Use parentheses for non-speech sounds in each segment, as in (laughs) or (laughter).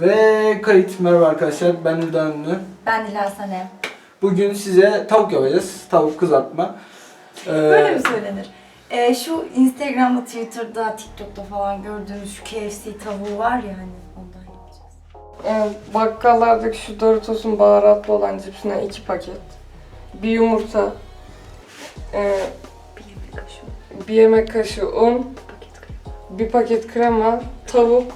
Ve kayıt. Merhaba arkadaşlar. Ben Ürdan Ünlü. Ben Dila Sanem. Bugün size tavuk yapacağız. Tavuk kızartma. Ee, Böyle mi söylenir? Ee, şu Instagram'da, Twitter'da, TikTok'ta falan gördüğünüz şu KFC tavuğu var ya hani ondan yapacağız. Ee, bakkallardaki şu Doritos'un baharatlı olan cipsinden iki paket. Bir yumurta. ee, Bir kaşık. bir yemek kaşığı un. Paket krema. Bir paket krema. Tavuk.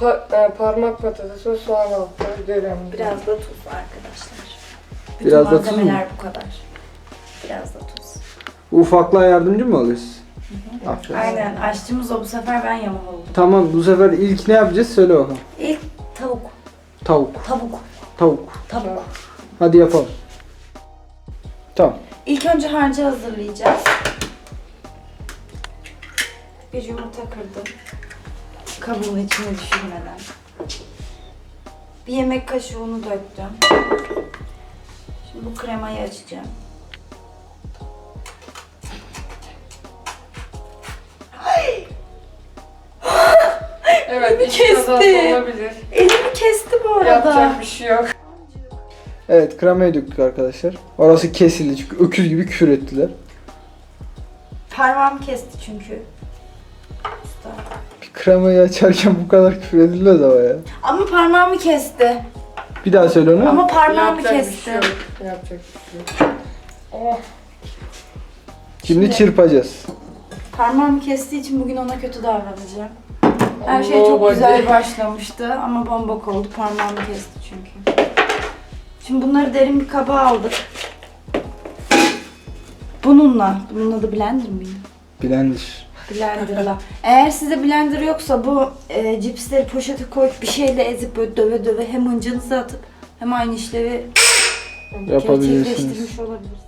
Pa- e, parmak patates ve soğan altı. Derim. Biraz da tuz arkadaşlar. Bütün Biraz da tuz mu? malzemeler bu kadar. Biraz da tuz. ufaklığa yardımcı mı oluyorsun? Aferin. Aynen. Aşçımız o bu sefer ben yamam oldum. Tamam bu sefer ilk ne yapacağız? Söyle bakalım. İlk tavuk. Tavuk. Tavuk. Tavuk. Tavuk. Hadi yapalım. Tamam. İlk önce harcı hazırlayacağız. Bir yumurta kırdım. Kabuğun içine düşürmeden. Bir yemek kaşığı unu döktüm. Şimdi bu kremayı açacağım. Evet, iki Kesti. olabilir. Elimi kesti bu arada. Yapacak bir şey yok. Evet kremayı döktük arkadaşlar. Orası kesildi çünkü öküz gibi küfür ettiler. Parmağımı kesti çünkü. Usta. Kremayı açarken bu kadar küfür edilmez ama ya. Ama parmağımı kesti. Bir daha söyle onu. Ama parmağımı Yapacak bir kesti. şey yok. Yapacak bir şey yok. Oh. Şimdi çırpacağız. Parmağımı kestiği için bugün ona kötü davranacağım. Her şey Allah çok bacı. güzel başlamıştı ama bombok oldu. Parmağımı kesti çünkü. Şimdi bunları derin bir kaba aldık. Bununla, bunun adı blender miydi? Blender. Blenderla. Eğer size blender yoksa bu e, cipsleri poşete koyup bir şeyle ezip böyle döve döve hem hıncınızı atıp hem aynı işlevi Yapabilirsiniz. gerçekleştirmiş olabilirsiniz.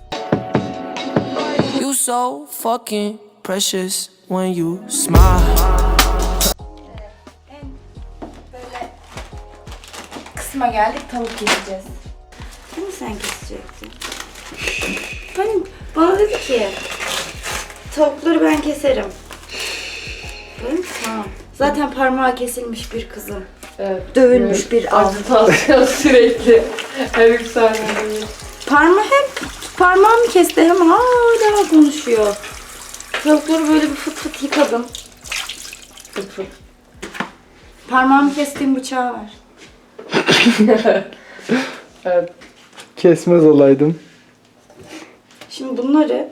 You so fucking precious when you smile. En böyle kısma geldik tavuk keseceğiz. Değil mi sen kesecektin? Hani bana dedi ki tavukları ben keserim. Zaten parmağı kesilmiş bir kızım. Evet. Dövülmüş Evet. bir av. Ajitasyon sürekli. Her üç saniyede. Parmağı hep parmağımı kesti hem hala konuşuyor. Tavukları böyle bir fıt fıt yıkadım. Fıt fıt. Parmağımı kestiğim bıçağı ver. (laughs) Evet. Kesmez olaydım. Şimdi bunları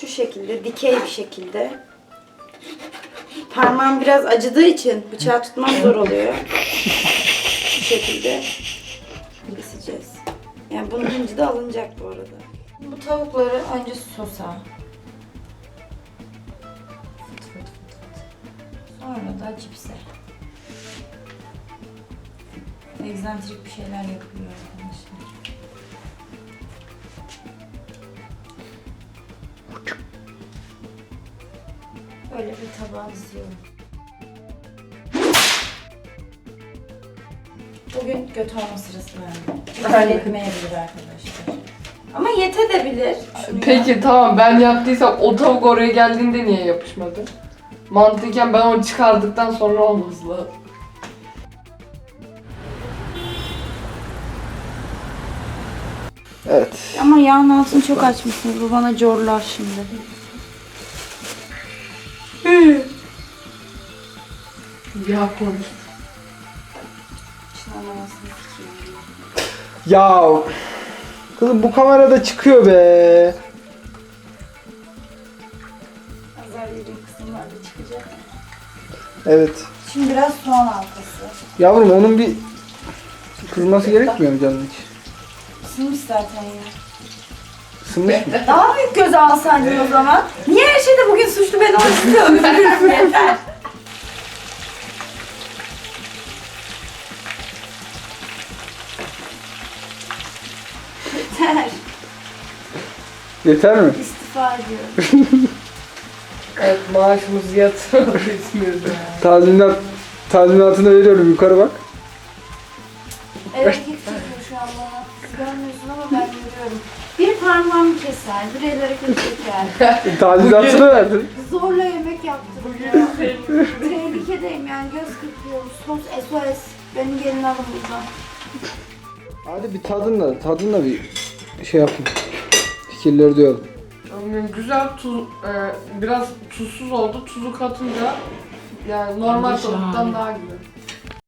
şu şekilde dikey bir şekilde parmağım biraz acıdığı için bıçağı tutmam zor oluyor. Şu şekilde keseceğiz. Yani bunun inci de alınacak bu arada. Bu tavukları önce sosa. Sonra da cipse. Egzantrik bir şeyler yapıyor Böyle bir tabağa diziyorum. Bugün göt olma sırası. Aynen. Yetmeyebilir arkadaşlar. Ama yetebilir. Şunu Peki tamam ben yaptıysam o tavuk oraya geldiğinde niye yapışmadı? Mantıken ben onu çıkardıktan sonra lazım. Evet. Ama yağın altını çok açmışsınız. Bu bana corlar şimdi. Ya konuş. Ya kızım bu kamerada çıkıyor be. Azar yediğim kısımlarda çıkacak. Evet. Şimdi biraz soğan halkası. Yavrum onun bir kızması gerekmiyor mu canın hiç? Isınmış zaten ya. Isınmış mı? Daha büyük göze alsaydın o zaman. Niye her şeyde bugün suçlu ben olmak istiyorum? Yeter. Yeter. Yeter mi? İstifa ediyorum. (laughs) Evet maaşımızı yatıralım. (laughs) Tazminat tazminatını veriyorum yukarı bak. Evet git çekiyor şu an bana. Siz görmüyorsun ama ben Bir parmağımı keser, bir el hareketi çeker. Tazminatını verdin. Zorla yemek yaptırıyor. Tehlike tehlikedeyim yani göz kırpıyor. Sos SOS. Beni gelin alın buradan. Hadi bir tadınla, tadınla bir şey yapın. Fikirleri duyalım. Yani güzel tuz, e, biraz tuzsuz oldu. Tuzu katınca yani normal tavuktan daha güzel.